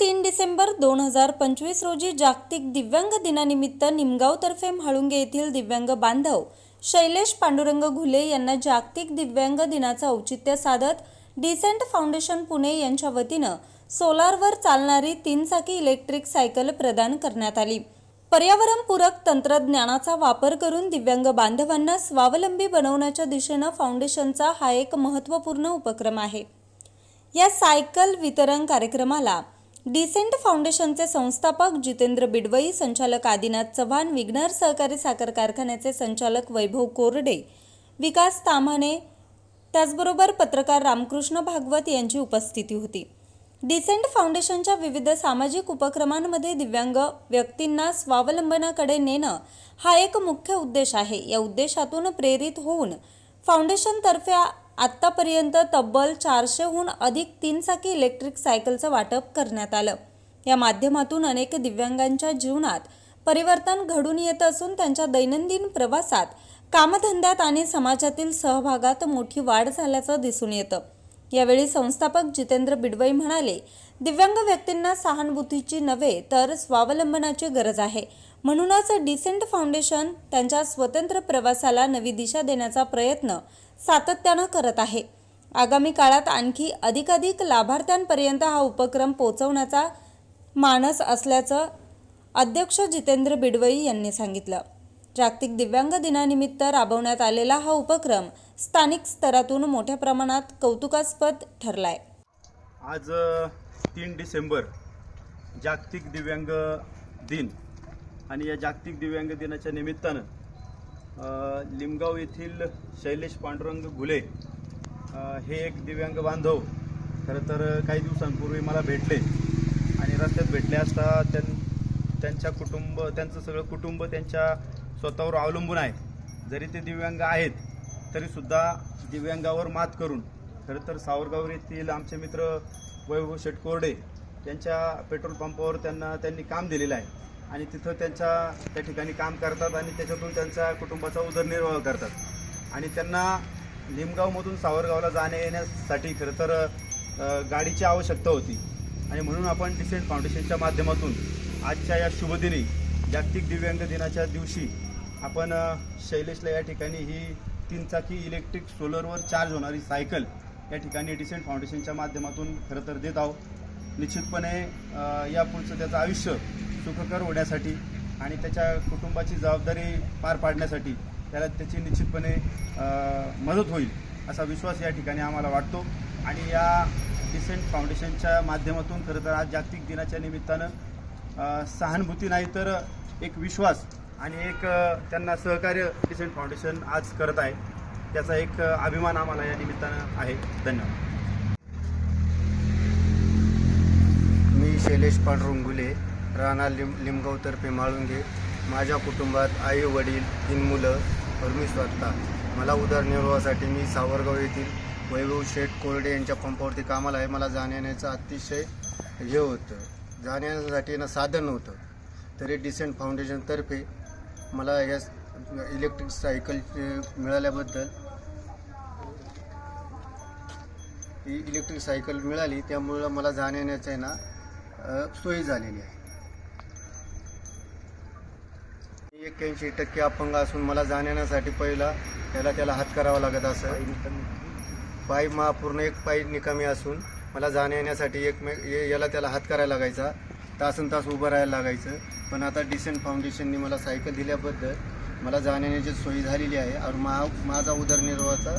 तीन डिसेंबर दोन हजार पंचवीस रोजी जागतिक दिव्यांग दिनानिमित्त निमगावतर्फे म्हाळुंगे येथील दिव्यांग बांधव शैलेश पांडुरंग घुले यांना जागतिक दिव्यांग दिनाचं औचित्य साधत डिसेंट फाउंडेशन पुणे यांच्या वतीनं सोलारवर चालणारी तीन चाकी इलेक्ट्रिक सायकल प्रदान करण्यात आली. पर्यावरणपूरक तंत्रज्ञानाचा वापर करून दिव्यांग बांधवांना स्वावलंबी बनवण्याच्या दिशेनं फाउंडेशनचा हा एक महत्त्वपूर्ण उपक्रम आहे. या सायकल वितरण कार्यक्रमाला डिसेंट फाउंडेशनचे संस्थापक जितेंद्र बिडवई संचालक आदिनाथ चव्हाण विघ्नार सहकारी साखर कारखान्याचे संचालक वैभव कोरडे विकास ताम्हाणे त्याचबरोबर पत्रकार रामकृष्ण भागवत यांची उपस्थिती होती. डिसेंट फाउंडेशनच्या विविध सामाजिक उपक्रमांमध्ये दिव्यांग व्यक्तींना स्वावलंबनाकडे नेणं हा एक मुख्य उद्देश आहे. या उद्देशातून प्रेरित होऊन फाउंडेशनतर्फे आत्तापर्यंत तब्बल चारशेहून अधिक तीन चाकी इलेक्ट्रिक सायकलचं वाटप करण्यात आलं. या माध्यमातून अनेक दिव्यांगांच्या जीवनात परिवर्तन घडून येत असून त्यांच्या दैनंदिन प्रवासात कामधंद्यात आणि समाजातील सहभागात मोठी वाढ झाल्याचं दिसून येतं. यावेळी संस्थापक जितेंद्र बिडवई म्हणाले दिव्यांग व्यक्तींना सहानुभूतीची नव्हे तर स्वावलंबनाची गरज आहे. म्हणूनच डिसेंट फाउंडेशन त्यांच्या स्वतंत्र प्रवासाला नवी दिशा देण्याचा प्रयत्न सातत्यानं करत आहे. आगामी काळात आणखी अधिकाधिक लाभार्थ्यांपर्यंत हा उपक्रम पोहोचवण्याचा मानस असल्याचं अध्यक्ष जितेंद्र बिडवई यांनी सांगितलं. जागतिक दिव्यांग दिनानिमित्त राबवण्यात आलेला हा उपक्रम स्थानिक स्तरातून मोठ्या प्रमाणात कौतुकास्पद ठरलाय. आज तीन डिसेंबर जागतिक दिव्यांग दिन. आणि या जागतिक दिव्यांग दिनाच्या निमित्तानं लिमगाव येथील शैलेश पांडुरंग घुले हे एक दिव्यांग बांधव खरं तर काही दिवसांपूर्वी मला भेटले. आणि रस्त्यात भेटले असता त्यां त्यांच्या कुटुंब त्यांचं सगळं कुटुंब त्यांच्या स्वतःवर अवलंबून आहे. जरी ते दिव्यांग आहेत तरीसुद्धा दिव्यांगावर मात करून खरं तर सावरगाव येथील आमचे मित्र वैभव शेटकोरडे त्यांच्या पेट्रोल पंपावर त्यांना त्यांनी काम दिलेलं आहे. आणि तिथं त्यांच्या त्या ठिकाणी काम करतात आणि त्याच्यातून त्यांच्या कुटुंबाचा उदरनिर्वाह करतात. आणि त्यांना निमगावमधून सावरगावला जाण्या येण्यासाठी खरं तर गाडीची आवश्यकता होती. आणि म्हणून आपण डिसेंट फाउंडेशनच्या माध्यमातून आजच्या या शुभदिनी जागतिक दिव्यांग दिनाच्या दिवशी आपण शैलेशला या ठिकाणी ही तीन चाकी इलेक्ट्रिक सोलरवर चार्ज होणारी सायकल या ठिकाणी डिसेंट फाउंडेशनच्या माध्यमातून खरं तर देत आहोत. निश्चितपणे या पुढचं त्याचं आयुष्य सुखकर होण्यासाठी आणि त्याच्या कुटुंबाची जबाबदारी पार पाडण्यासाठी त्याला त्याची निश्चितपणे मदत होईल असा विश्वास या ठिकाणी आम्हाला वाटतो. आणि या डिसेंट फाउंडेशनच्या माध्यमातून खरं तर आज जागतिक दिनाच्या निमित्तानं सहानुभूती नाही तर एक विश्वास आणि एक त्यांना सहकार्य डिसेंट फाउंडेशन आज करत आहे. त्याचा एक अभिमान आम्हाला या निमित्तानं आहे. धन्यवाद. मी शैलेश पांडुरंगुले राणा लिम लिमगावतर्फे माळुंगे माझ्या कुटुंबात आई वडील तीन मुलं और मी स्वतः. मला उदरनिर्वाहासाठी मी सावरगाव येथील वैभव शेठ कोरडे यांच्या पंपावरती कामाला आहे. मला जाण्याचं अतिशय हे होतं. जाण्यासाठी ना साधन नव्हतं. तरी डिसेंट फाउंडेशनतर्फे मला या इलेक्ट्रिक सायकल मिळाल्याबद्दल ही इलेक्ट्रिक सायकल मिळाली त्यामुळं मला जाण्याचं आहे ना सोयी झालेली आहे. एक्क्याऐंशी टक्के अपंग असून मला जाण्यासाठी पहिला त्याला त्याला हात करावा लागत असं. पाय महापूर्ण एक पाय निकामी असून मला जाण्यासाठी एक याला त्याला हात करायला लागायचा. तासन तास उभं राहायला लागायचं. पण आता डिसेंट फाउंडेशननी मला सायकल दिल्याबद्दल मला जाण्याची सोयी झालेली आहे आणि मा माझा उदरनिर्वाहाचा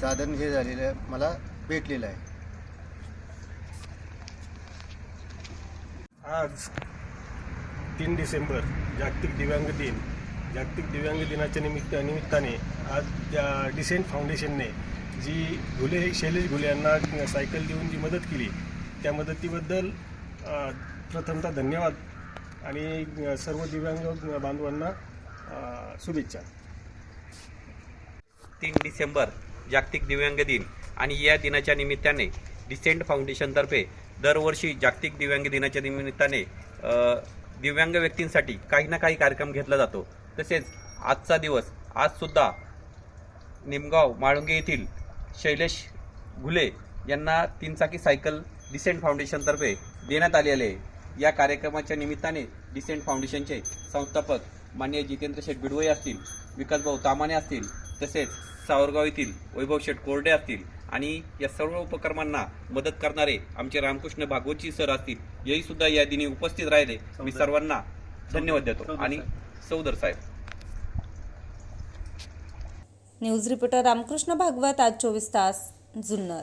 साधन हे झालेलं आहे मला भेटलेलं आहे. आज तीन डिसेंबर जागतिक दिव्यांग दिन. जागतिक दिव्यांग दिनाच्या निमित्त निमित्ताने आज त्या डिसेंट फाउंडेशनने जी घुले शैलेश घुले यांना सायकल देऊन जी मदत केली त्या मदतीबद्दल प्रथमतः धन्यवाद आणि सर्व दिव्यांग बांधवांना शुभेच्छा. तीन डिसेंबर जागतिक दिव्यांग दिन आणि या दिनाच्या निमित्ताने डिसेंट फाउंडेशनतर्फे दरवर्षी जागतिक दिव्यांग दिनाच्या निमित्ताने दिव्यांग व्यक्तींसाठी काही ना काही कार्यक्रम घेतला जातो. तसेच आजचा दिवस आजसुद्धा निमगाव माळुंगे येथील शैलेश घुले यांना तीनचाकी सायकल डिसेंट फाउंडेशनतर्फे देण्यात आलेले आहे. या कार्यक्रमाच्या निमित्ताने डिसेंट फाउंडेशनचे संस्थापक मान्य जितेंद्र शेठ बिडवई असतील विकासभाऊ तामाने असतील तसेच सावरगाव येथील वैभव शेठ कोरडे असतील आणि या सर्व उपक्रमांना मदत करणारे आमचे रामकृष्ण भागवतजी सर असतील हेही सुद्धा या दिनी उपस्थित राहिले. मी सर्वांना धन्यवाद देतो. आणि सौदर साहेब. न्यूज रिपोर्टर रामकृष्ण भागवत आज चोवीस तास जुन्नर.